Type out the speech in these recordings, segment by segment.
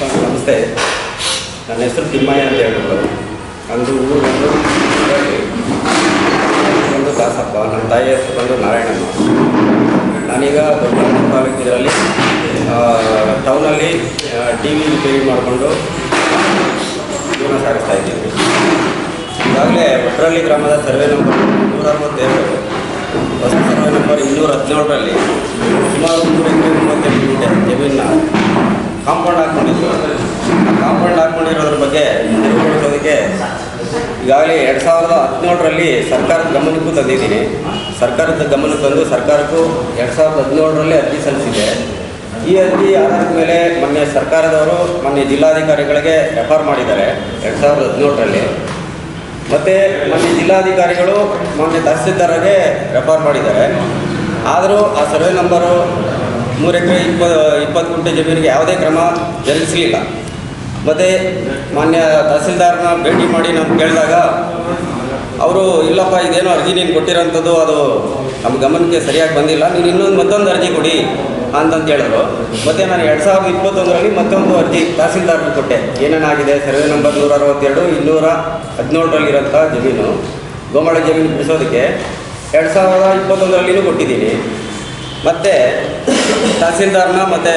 ನಮಸ್ತೆ ನನ್ನ ಹೆಸರು ತಿಮ್ಮಯ್ಯ ಅಂತ ಹೇಳ್ಬಿಟ್ಟು. ನಂದು ಊರು ಬಂದು. ಬಂದು ದಾಸಪ್ಪ. ನನ್ನ ತಾಯಿ ಹೆಸರು ಬಂದು ನಾರಾಯಣಮ್ಮ. ನಾನೀಗ ದೊಡ್ಡ ತಾಲೂಕು ಇದರಲ್ಲಿ ಟೌನಲ್ಲಿ ಟಿ ವಿ ರಿಪೇರಿ ಮಾಡಿಕೊಂಡು ಜೀವನ ಸಾಗಿಸ್ತಾ ಇದ್ದೀನಿ. ಈಗಾಗಲೇ ಭಟ್ರಳ್ಳಿ ಗ್ರಾಮದ ಸರ್ವೆ ನಂಬರ್ ನೂರ ಅರವತ್ತೇಳು ಸರ್ವೆ ನಂಬರ್ ಇನ್ನೂರ ಹದಿನೇಳರಲ್ಲಿ ಕಾಂಪೌಂಡ್ ಹಾಕ್ಕೊಂಡಿದ್ರು. ಕಾಂಪೌಂಡ್ ಹಾಕ್ಕೊಂಡಿರೋದ್ರ ಬಗ್ಗೆ ಅದಕ್ಕೆ ಈಗಾಗಲೇ ಎರಡು ಸಾವಿರದ ಹದಿನೇಳರಲ್ಲಿ ಸರ್ಕಾರದ ಗಮನಕ್ಕೂ ತಂದಿದ್ದೀನಿ. ಸರ್ಕಾರದ ಗಮನ ತಂದು ಸರ್ಕಾರಕ್ಕೂ ಎರಡು ಸಾವಿರದ ಹದಿನೇಳರಲ್ಲಿ ಅರ್ಜಿ ಸಲ್ಲಿಸಿದೆ. ಈ ಅರ್ಜಿ ಆಧಾರದ ಮೇಲೆ ಮೊನ್ನೆ ಸರ್ಕಾರದವರು ಮೊನ್ನೆ ಜಿಲ್ಲಾಧಿಕಾರಿಗಳಿಗೆ ರೆಫರ್ ಮಾಡಿದ್ದಾರೆ ಎರಡು ಸಾವಿರದ ಹದಿನೇಳರಲ್ಲಿ. ಮತ್ತು ಮೊನ್ನೆ ಜಿಲ್ಲಾಧಿಕಾರಿಗಳು ಮೊನ್ನೆ ತಹಸೀಲ್ದಾರ್ಗೆ ರೆಫರ್ ಮಾಡಿದ್ದಾರೆ. ಆದರೂ ಆ ಸರ್ವೆ ನಂಬರು ಮೂರು ಎಕರೆ ಇಪ್ಪ ಇಪ್ಪತ್ತು ಗುಂಟೆ ಜಮೀನಿಗೆ ಯಾವುದೇ ಕ್ರಮ ಜರುಗಿಸಲಿಲ್ಲ. ಮತ್ತು ಮಾನ್ಯ ತಹಸೀಲ್ದಾರ್ನ ಭೇಟಿ ಮಾಡಿ ನಾನು ಕೇಳಿದಾಗ, ಅವರು ಇಲ್ಲಪ್ಪ, ಇದೇನೋ ಅರ್ಜಿ ನೀನು ಕೊಟ್ಟಿರೋಂಥದ್ದು, ಅದು ನಮ್ಮ ಗಮನಕ್ಕೆ ಸರಿಯಾಗಿ ಬಂದಿಲ್ಲ. ನೀನು ಇನ್ನೊಂದು ಮತ್ತೊಂದು ಅರ್ಜಿ ಕೊಡಿ ಅಂತಂತ ಹೇಳಿದ್ರು. ಮತ್ತು ನಾನು ಎರಡು ಸಾವಿರದ ಇಪ್ಪತ್ತೊಂದರಲ್ಲಿ ಮತ್ತೊಂದು ಅರ್ಜಿ ತಹಸೀಲ್ದಾರ್ಗೆ ಕೊಟ್ಟೆ. ಏನೇನಾಗಿದೆ? ಸರ್ವೆ ನಂಬರ್ ನೂರ ಅರವತ್ತೆರಡು, ಇನ್ನೂರ ಹದಿನೇಳರಲ್ಲಿರೋಂಥ ಜಮೀನು. ಗೋಮಾಳ ಜಮೀನು ಬಿಡಿಸೋದಕ್ಕೆ ಎರಡು ಸಾವಿರದ ಇಪ್ಪತ್ತೊಂದರಲ್ಲಿನೂ ಕೊಟ್ಟಿದ್ದೀನಿ. ಮತ್ತು ತಹಸೀಲ್ದಾರ್ನ ಮತ್ತು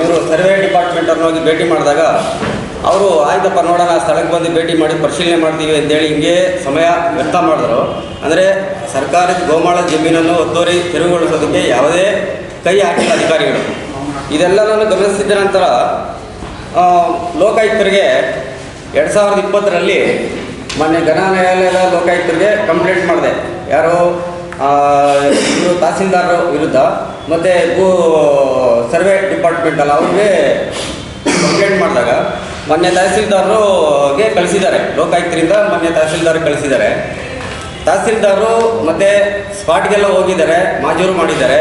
ಇವರು ಸರ್ವೆ ಡಿಪಾರ್ಟ್ಮೆಂಟವ್ರನ್ನ ಹೋಗಿ ಭೇಟಿ ಮಾಡಿದಾಗ ಅವರು, ಆಯ್ತಪ್ಪ, ನೋಡೋಣ, ಸ್ಥಳಕ್ಕೆ ಬಂದು ಭೇಟಿ ಮಾಡಿ ಪರಿಶೀಲನೆ ಮಾಡ್ತೀವಿ ಅಂತೇಳಿ ಹಿಂಗೆ ಸಮಯ ವ್ಯರ್ಥ ಮಾಡಿದ್ರು. ಅಂದರೆ ಸರ್ಕಾರದ ಗೋಮಾಳ ಜಮೀನನ್ನು ಒತ್ತುವರಿ ತೆರವುಗೊಳಿಸೋದಕ್ಕೆ ಯಾವುದೇ ಕೈ ಹಾಕಿದ ಅಧಿಕಾರಿಗಳು. ಇದೆಲ್ಲ ನಾನು ಗಮನಿಸಿದ ನಂತರ ಲೋಕಾಯುಕ್ತರಿಗೆ ಎರಡು ಸಾವಿರದ ಇಪ್ಪತ್ತರಲ್ಲಿ ಮೊನ್ನೆ ಘನ ನ್ಯಾಯಾಲಯದ ಲೋಕಾಯುಕ್ತರಿಗೆ ಕಂಪ್ಲೇಂಟ್ ಮಾಡಿದೆ. ಯಾರು ತಹಸೀಲ್ದಾರ್ ವಿರುದ್ಧ ಮತ್ತು ಭೂ ಸರ್ವೆ ಡಿಪಾರ್ಟ್ಮೆಂಟ್ ಅಲ್ಲ, ಅವ್ರಿಗೆ ಕಂಪ್ಲೇಂಟ್ ಮಾಡಿದಾಗ ಮೊನ್ನೆ ತಹಸೀಲ್ದಾರ್ಗೆ ಕಳಿಸಿದ್ದಾರೆ. ಲೋಕಾಯುಕ್ತರಿಂದ ಮೊನ್ನೆ ತಹಸೀಲ್ದಾರ್ ಕಳಿಸಿದ್ದಾರೆ. ತಹಸೀಲ್ದಾರು ಮತ್ತು ಸ್ಪಾಟ್ಗೆಲ್ಲ ಹೋಗಿದ್ದಾರೆ, ಮಾಜೂರು ಮಾಡಿದ್ದಾರೆ.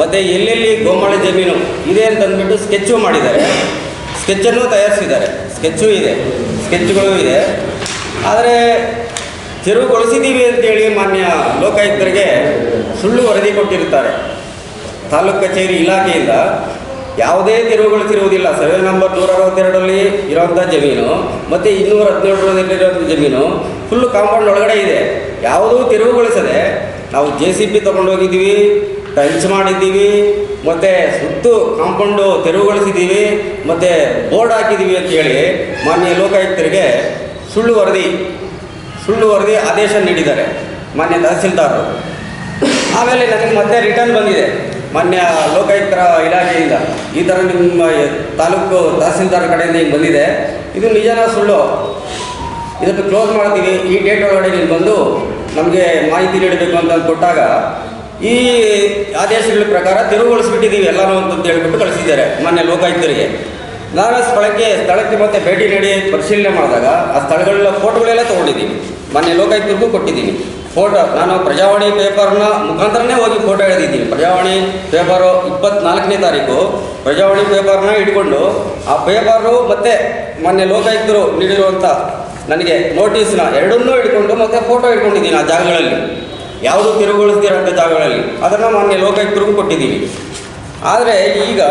ಮತ್ತು ಎಲ್ಲೆಲ್ಲಿ ಗೋಮಾಳ ಜಮೀನು ಇದೆ ಅಂತಂದ್ಬಿಟ್ಟು ಸ್ಕೆಚ್ಚು ಮಾಡಿದ್ದಾರೆ. ಸ್ಕೆಚ್ಚನ್ನು ತಯಾರಿಸಿದ್ದಾರೆ. ಸ್ಕೆಚ್ಚು ಇದೆ. ಸ್ಕೆಚ್ಗಳು ಇದೆ. ಆದರೆ ತೆರವುಗೊಳಿಸಿದ್ದೀವಿ ಅಂತೇಳಿ ಮಾನ್ಯ ಲೋಕಾಯುಕ್ತರಿಗೆ ಸುಳ್ಳು ವರದಿ ಕೊಟ್ಟಿರುತ್ತಾರೆ. ತಾಲೂಕು ಕಚೇರಿ ಇಲಾಖೆಯಿಂದ ಯಾವುದೇ ತೆರವುಗೊಳಿಸಿರುವುದಿಲ್ಲ ಸರ್ವೆ ನಂಬರ್ ನೂರ ಅರವತ್ತೆರಡರಲ್ಲಿ ಇರುವಂಥ ಜಮೀನು, ಮತ್ತು ಇನ್ನೂರ ಹದಿನೇಳರಲ್ಲಿರುವಂಥ ಜಮೀನು ಫುಲ್ಲು ಕಾಂಪೌಂಡ್ ಒಳಗಡೆ ಇದೆ. ಯಾವುದೂ ತೆರವುಗೊಳಿಸದೆ ನಾವು ಜೆ ಸಿ ಬಿ ತೊಗೊಂಡೋಗಿದ್ದೀವಿ ಟಂಚ್ ಮಾಡಿದ್ದೀವಿ, ಮತ್ತು ಸುತ್ತು ಕಾಂಪೌಂಡು ತೆರವುಗೊಳಿಸಿದ್ದೀವಿ, ಮತ್ತು ಬೋರ್ಡ್ ಹಾಕಿದ್ದೀವಿ ಅಂತೇಳಿ ಮಾನ್ಯ ಲೋಕಾಯುಕ್ತರಿಗೆ ಸುಳ್ಳು ವರದಿ ಸುಳ್ಳು ವರದಿ ಆದೇಶ ನೀಡಿದ್ದಾರೆ ಮಾನ್ಯ ತಹಸೀಲ್ದಾರರು. ಆಮೇಲೆ ನನಗೆ ಮತ್ತೆ ರಿಟರ್ನ್ ಬಂದಿದೆ. ಮಾನ್ಯ ಲೋಕಾಯುಕ್ತರ ಇಲಾಖೆಯಿಂದ ಈ ಥರ ನಿಮ್ಮ ತಾಲೂಕು ತಹಸೀಲ್ದಾರ್ ಕಡೆಯಿಂದ ಹಿಂಗೆ ಬಂದಿದೆ. ಇದು ನಿಜಾನಾ ಸುಳ್ಳು. ಇದನ್ನು ಕ್ಲೋಸ್ ಮಾಡ್ತೀವಿ ಈ ಡೇಟ್ ಒಳಗಡೆ ನೀನು ಬಂದು ನಮಗೆ ಮಾಹಿತಿ ನೀಡಬೇಕು ಅಂತ ಕೊಟ್ಟಾಗ ಈ ಆದೇಶಗಳ ಪ್ರಕಾರ ತೆರವುಗೊಳಿಸ್ಬಿಟ್ಟಿದ್ದೀವಿ ಎಲ್ಲರೂ ಅಂತ ಹೇಳ್ಬಿಟ್ಟು ಕಳಿಸಿದ್ದಾರೆ ಮಾನ್ಯ ಲೋಕಾಯುಕ್ತರಿಗೆ. ನಾನು ಸ್ಥಳಕ್ಕೆ ಸ್ಥಳಕ್ಕೆ ಮತ್ತೆ ಭೇಟಿ ನೀಡಿ ಪರಿಶೀಲನೆ ಮಾಡಿದಾಗ ಆ ಸ್ಥಳಗಳ ಫೋಟೋಗಳೆಲ್ಲ ತೊಗೊಂಡಿದ್ದೀನಿ. ಮೊನ್ನೆ ಲೋಕಾಯುಕ್ತರಿಗೂ ಕೊಟ್ಟಿದ್ದೀನಿ. ಫೋಟೋ ನಾನು ಪ್ರಜಾವಾಣಿ ಪೇಪರ್ನ ಮುಖಾಂತರನೇ ಹೋಗಿ ಫೋಟೋ ಎಳೆದಿದ್ದೀನಿ. ಪ್ರಜಾವಾಣಿ ಪೇಪರು ಇಪ್ಪತ್ನಾಲ್ಕನೇ ತಾರೀಕು. ಪ್ರಜಾವಾಣಿ ಪೇಪರ್ನ ಇಟ್ಕೊಂಡು ಆ ಪೇಪರು ಮತ್ತು ಮೊನ್ನೆ ಲೋಕಾಯುಕ್ತರು ನೀಡಿರುವಂಥ ನನಗೆ ನೋಟಿಸ್ನ ಎರಡನ್ನೂ ಇಟ್ಕೊಂಡು ಮತ್ತೆ ಫೋಟೋ ಇಟ್ಕೊಂಡಿದ್ದೀನಿ ಆ ಜಾಗಗಳಲ್ಲಿ. ಯಾವುದು ತಿರುಗೊಳಿಸ್ತಿರೋಂಥ ಜಾಗಗಳಲ್ಲಿ. ಅದನ್ನು ಮೊನ್ನೆ ಲೋಕಾಯುಕ್ತರಿಗೂ ಕೊಟ್ಟಿದ್ದೀನಿ. ಆದರೆ ಈಗ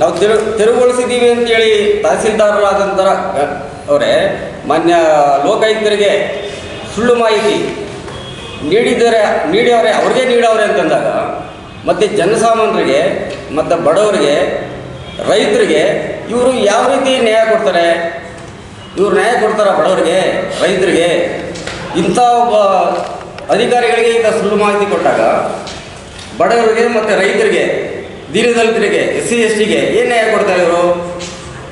ನಾವು ತಿರು, ತಿರುಗೊಳಿಸಿದ್ದೀವಿ ಅಂತೇಳಿ ತಹಸೀಲ್ದಾರರಾದಂಥ ಅವರೇ ಮಾನ್ಯ ಲೋಕಾಯುಕ್ತರಿಗೆ ಸುಳ್ಳು ಮಾಹಿತಿ ನೀಡಿದರೆ ನೀಡವ್ರೆ ಅವ್ರಿಗೆ ನೀಡವ್ರೆ ಅಂತಂದಾಗ, ಮತ್ತು ಜನಸಾಮಾನ್ಯರಿಗೆ, ಮತ್ತು ಬಡವರಿಗೆ, ರೈತರಿಗೆ, ಇವರು ಯಾವ ರೀತಿ ನ್ಯಾಯ ಕೊಡ್ತಾರೆ? ಇವರು ನ್ಯಾಯ ಕೊಡ್ತಾರೆ ಬಡವರಿಗೆ, ರೈತರಿಗೆ? ಇಂಥ ಒಬ್ಬ ಅಧಿಕಾರಿಗಳಿಗೆ ಈಗ ಸುಳ್ಳು ಮಾಹಿತಿ ಕೊಟ್ಟಾಗ, ಬಡವರಿಗೆ ಮತ್ತು ರೈತರಿಗೆ, ದೀನದಲಿತರಿಗೆ ಎಸ್ ಸಿ ಎಸ್ ಟಿಗೆ ಏನು ನ್ಯಾಯ ಕೊಡ್ತಾರೆ ಇವರು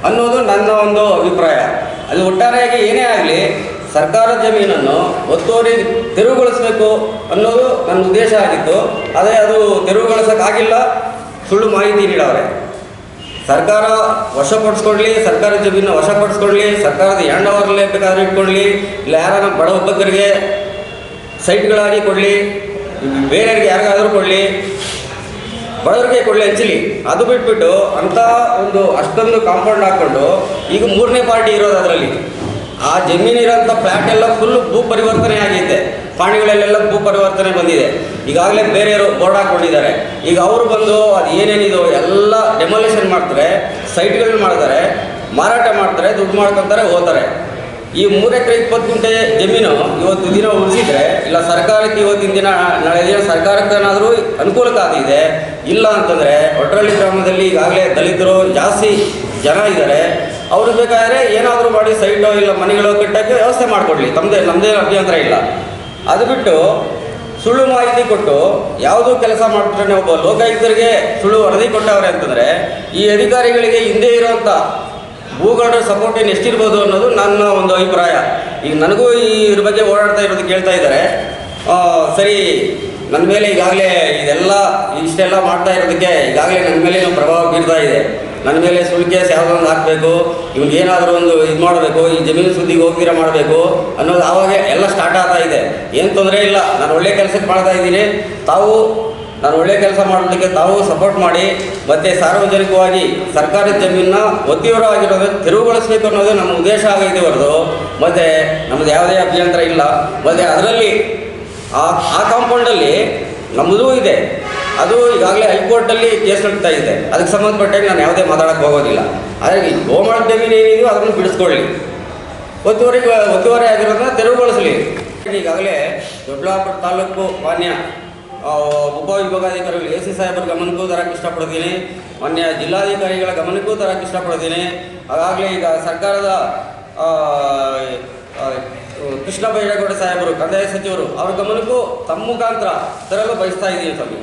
ಅನ್ನೋದು ನನ್ನ ಒಂದು ಅಭಿಪ್ರಾಯ. ಅದು ಒಟ್ಟಾರೆಯಾಗಿ ಏನೇ ಆಗಲಿ ಸರ್ಕಾರದ ಜಮೀನನ್ನು ಒತ್ತುವರಿ ತೆರವುಗೊಳಿಸಬೇಕು ಅನ್ನೋದು ನನ್ನ ಉದ್ದೇಶ ಆಗಿತ್ತು. ಆದರೆ ಅದು ತೆರವುಗೊಳಿಸೋಕ್ಕಾಗಿಲ್ಲ. ಸುಳ್ಳು ಮಾಹಿತಿ ನೀಡವ್ರೆ. ಸರ್ಕಾರ ವಶಪಡಿಸ್ಕೊಳ್ಳಿ ಸರ್ಕಾರದ ವಶ ವಶಪಡಿಸ್ಕೊಳ್ಳಿ, ಸರ್ಕಾರದ ಓವರ್ಲೇ ಬೇಕಾದ್ರೆ ಇಟ್ಕೊಳ್ಳಿ, ಇಲ್ಲ ಯಾರನ್ನ ಬಡ ಒಬ್ಬರಿಗೆ ಸೈಟ್ಗಳಾಗಿ ಕೊಡಲಿ, ಬೇರೆಯವ್ರಿಗೆ ಯಾರಿಗಾದರೂ ಕೊಡಲಿ. ಬಡವರಿಗೆ ಕೊಡಲಿ ಹಂಚಲಿ ಅದು ಬಿಟ್ಬಿಟ್ಟು ಅಂಥ ಒಂದು ಅಷ್ಟೊಂದು ಕಾಂಪೌಂಡ್ ಹಾಕ್ಕೊಂಡು ಈಗ ಮೂರನೇ ಪಾರ್ಟಿ ಇರೋದು ಅದರಲ್ಲಿ. ಆ ಜಮೀನಿರೋಂಥ ಫ್ಲ್ಯಾಟ್ ಎಲ್ಲ ಫುಲ್ ಭೂ ಪರಿವರ್ತನೆ ಆಗೈತೆ ಪಾಣಿಗಳಲ್ಲೆಲ್ಲ ಭೂ ಪರಿವರ್ತನೆ ಬಂದಿದೆ. ಈಗಾಗಲೇ ಬೇರೆಯವರು ಬೋರ್ಡ್ ಹಾಕೊಂಡಿದ್ದಾರೆ ಈಗ ಅವರು ಬಂದು ಅದು ಏನೇನಿದು ಎಲ್ಲ ಡೆಮೊಲೇಷನ್ ಮಾಡ್ತಾರೆ ಸೈಟ್ಗಳನ್ನ ಮಾಡ್ತಾರೆ, ಮಾರಾಟ ಮಾಡ್ತಾರೆ, ದುಡ್ಡು ಮಾಡ್ಕೊತಾರೆ, ಹೋಗ್ತಾರೆ. ಈ ಮೂರು ಎಕರೆ ಇಪ್ಪತ್ತು ಗುಂಟೆ ಜಮೀನು ಇವತ್ತು ದಿನ ಉಳಿಸಿದ್ರೆ, ಇಲ್ಲ ಸರ್ಕಾರಕ್ಕೆ ಇವತ್ತಿನ ದಿನ, ನಾಳೆ ದಿನ ಸರ್ಕಾರಕ್ಕೆ ಏನಾದರೂ ಅನುಕೂಲಕ್ಕಾಗಿದೆ ಇಲ್ಲ ಅಂತಂದರೆ ಒಟ್ರಳ್ಳಿ ಗ್ರಾಮದಲ್ಲಿ ಈಗಾಗಲೇ ದಲಿತರು ಜಾಸ್ತಿ ಜನ ಇದ್ದಾರೆ. ಅವರು ಬೇಕಾದರೆ ಏನಾದರೂ ಮಾಡಿ ಸೈಟು ಇಲ್ಲ ಮನೆಗಳೋ ಕಟ್ಟೋಕ್ಕೆ ವ್ಯವಸ್ಥೆ ಮಾಡಿಕೊಡ್ಲಿ. ತಮ್ಮದೇ ನಮ್ಮದೇ ಅಭ್ಯಂತರ ಇಲ್ಲ. ಅದು ಬಿಟ್ಟು ಸುಳ್ಳು ಮಾಹಿತಿ ಕೊಟ್ಟು ಯಾವುದೋ ಕೆಲಸ ಮಾಡ್ತಾನೆ ಒಬ್ಬ ಲೋಕಾಯುಕ್ತರಿಗೆ ಸುಳ್ಳು ವರದಿ ಕೊಟ್ಟವ್ರೆ ಅಂತಂದರೆ ಈ ಅಧಿಕಾರಿಗಳಿಗೆ ಹಿಂದೆ ಇರೋಂಥ ಭೂಗೌಡರ ಸಪೋರ್ಟ್ ಏನು ಎಷ್ಟಿರ್ಬೋದು ಅನ್ನೋದು ನನ್ನ ಒಂದು ಅಭಿಪ್ರಾಯ. ಈಗ ನನಗೂ ಈ ಇದ್ರ ಬಗ್ಗೆ ಓಡಾಡ್ತಾ ಇರೋದು ಕೇಳ್ತಾ ಇದ್ದಾರೆ. ಸರಿ ನನ್ನ ಮೇಲೆ ಈಗಾಗಲೇ ಇದೆಲ್ಲ, ಇಷ್ಟೆಲ್ಲ ಮಾಡ್ತಾ ಇರೋದಕ್ಕೆ ಈಗಾಗಲೇ ನನ್ನ ಮೇಲೆ ಪ್ರಭಾವ ಬೀರ್ತಾ ಇದೆ. ನನ್ನ ಮೇಲೆ ಸುಳ್ಳು ಕೇಸ್ ಯಾವುದೋ ಒಂದು ಹಾಕಬೇಕು, ಇವ್ನಿಗೆ ಏನಾದರೂ ಒಂದು ಇದು ಮಾಡಬೇಕು, ಈ ಜಮೀನು ಸುದ್ದಿಗೆ ಹೋಗ್ತೀರ ಮಾಡಬೇಕು ಅನ್ನೋದು ಆವಾಗ ಎಲ್ಲ ಸ್ಟಾರ್ಟ್ ಆಗ್ತಾ ಇದೆ. ಏನು ತೊಂದರೆ ಇಲ್ಲ. ನಾನು ಒಳ್ಳೆ ಕೆಲಸಕ್ಕೆ ಮಾಡ್ತಾ ಇದ್ದೀನಿ. ತಾವು ನಾನು ಒಳ್ಳೆ ಕೆಲಸ ಮಾಡೋದಕ್ಕೆ ತಾವು ಸಪೋರ್ಟ್ ಮಾಡಿ, ಮತ್ತು ಸಾರ್ವಜನಿಕವಾಗಿ ಸರ್ಕಾರಿ ಜಮೀನನ್ನ ಒತ್ತಿವರವಾಗಿರೋದು ತೆರವುಗೊಳಿಸಬೇಕು ಅನ್ನೋದು ನಮ್ಮ ಉದ್ದೇಶ ಆಗೈತೆ ಹೊರದು ಮತ್ತು ನಮ್ಮದು ಯಾವುದೇ ಅಭ್ಯಂತರ ಇಲ್ಲ. ಮತ್ತು ಅದರಲ್ಲಿ ಆ ಆ ಕಾಂಪೌಂಡಲ್ಲಿ ನಮ್ಮದೂ ಇದೆ. ಅದು ಈಗಾಗಲೇ ಹೈಕೋರ್ಟಲ್ಲಿ ಕೇಸ್ ನಡೀತಾ ಇದೆ. ಅದಕ್ಕೆ ಸಂಬಂಧಪಟ್ಟಾಗ ನಾನು ಯಾವುದೇ ಮಾತಾಡೋಕ್ಕೆ ಹೋಗೋದಿಲ್ಲ. ಹಾಗಾಗಿ ಗೋಮಾಳ ಜಮೀನು ಏನಿದೆಯೋ ಅದನ್ನು ಬಿಡಿಸ್ಕೊಳ್ಳಿ. ಒತ್ತುವರಿ ಒತ್ತುವರಿ ಆಗಿರೋದನ್ನ ತೆರವುಗೊಳಿಸಲಿ. ಈಗಾಗಲೇ ದೊಡ್ಡಬಳ್ಳಾಪುರ ತಾಲೂಕು ಮಾನ್ಯ ಉಪವಿಭಾಗಾಧಿಕಾರಿಗಳು ಎ ಸಿ ಸಾಹೇಬರ ಗಮನಕ್ಕೂ ತರಕ್ಕೆ ಇಷ್ಟಪಡ್ತೀನಿ. ಮಾನ್ಯ ಜಿಲ್ಲಾಧಿಕಾರಿಗಳ ಗಮನಕ್ಕೂ ತರಕ್ಕೆ ಇಷ್ಟಪಡ್ತೀನಿ. ಹಾಗಾಗಲೇ ಈಗ ಸರ್ಕಾರದ ಕೃಷ್ಣ ಬೈರೇಗೌಡ ಸಾಹೇಬರು, ಕಂದಾಯ ಸಚಿವರು ಅವರ ಗಮನಕ್ಕೂ ತಮ್ಮ ಮುಖಾಂತರ ತರಲು ಬಯಸ್ತಾ ಇದ್ದೀನಿ ಸ್ವಾಮಿ.